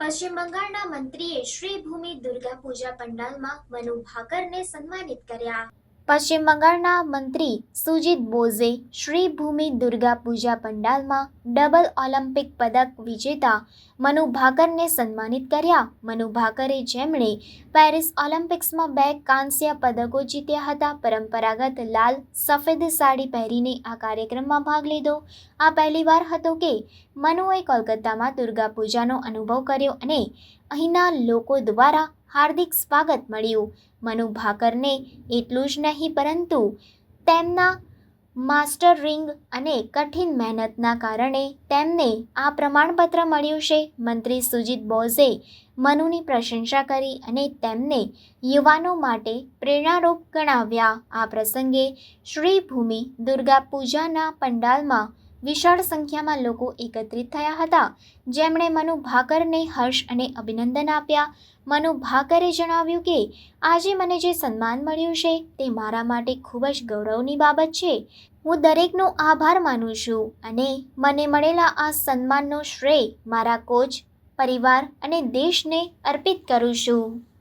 પશ્ચિમ બંગાળના મંત્રીએ શ્રી ભૂમિ દુર્ગા પૂજા પંડાલમાં મનુ ભાકરને સન્માનિત કર્યા. પશ્ચિમ બંગાળના મંત્રી સુજીત બોઝે શ્રી ભૂમિ દુર્ગા પૂજા પંડાલમાં ડબલ ઓલિમ્પિક પદક વિજેતા મનુ ભાકરને સન્માનિત કર્યા. મનુ ભાકરે જેમણે પેરિસ ઓલિમ્પિક્સમાં બે કાંસ્ય પદકો જીત્યા હતા. પરંપરાગત લાલ સફેદ સાડી પહેરીને આ કાર્યક્રમમાં ભાગ લીધો. આ પહેલીવાર હતો કે મનુએ કોલકાતામાં દુર્ગા પૂજાનો અનુભવ કર્યો અને અહીંના લોકો દ્વારા હાર્દિક સ્વાગત મળ્યું. મનુ ભાકરને એટલું જ નહીં, પરંતુ તેમના માસ્ટર રિંગ અને કઠિન મહેનતના કારણે તેમને આ પ્રમાણપત્ર મળ્યું છે. મંત્રી સુજીત બોઝે મનુની પ્રશંસા કરી અને તેમને યુવાનો માટે પ્રેરણારૂપ ગણાવ્યા. આ પ્રસંગે શ્રી ભૂમિ દુર્ગા પૂજાના પંડાલમાં વિશાળ સંખ્યામાં લોકો એકત્રિત થયા હતા. જેમણે મનુ ભાકરને હર્ષ અને અભિનંદન આપ્યા. મનુ ભાકરે જણાવ્યું કે, આજે મને જે સન્માન મળ્યું છે, તે મારા માટે ખૂબ જ ગૌરવની બાબત છે. હું દરેકનો આભાર માનું છું અને મને મળેલા આ સન્માનનો શ્રેય મારા કોચ, પરિવાર અને દેશને અર્પિત કરું છું.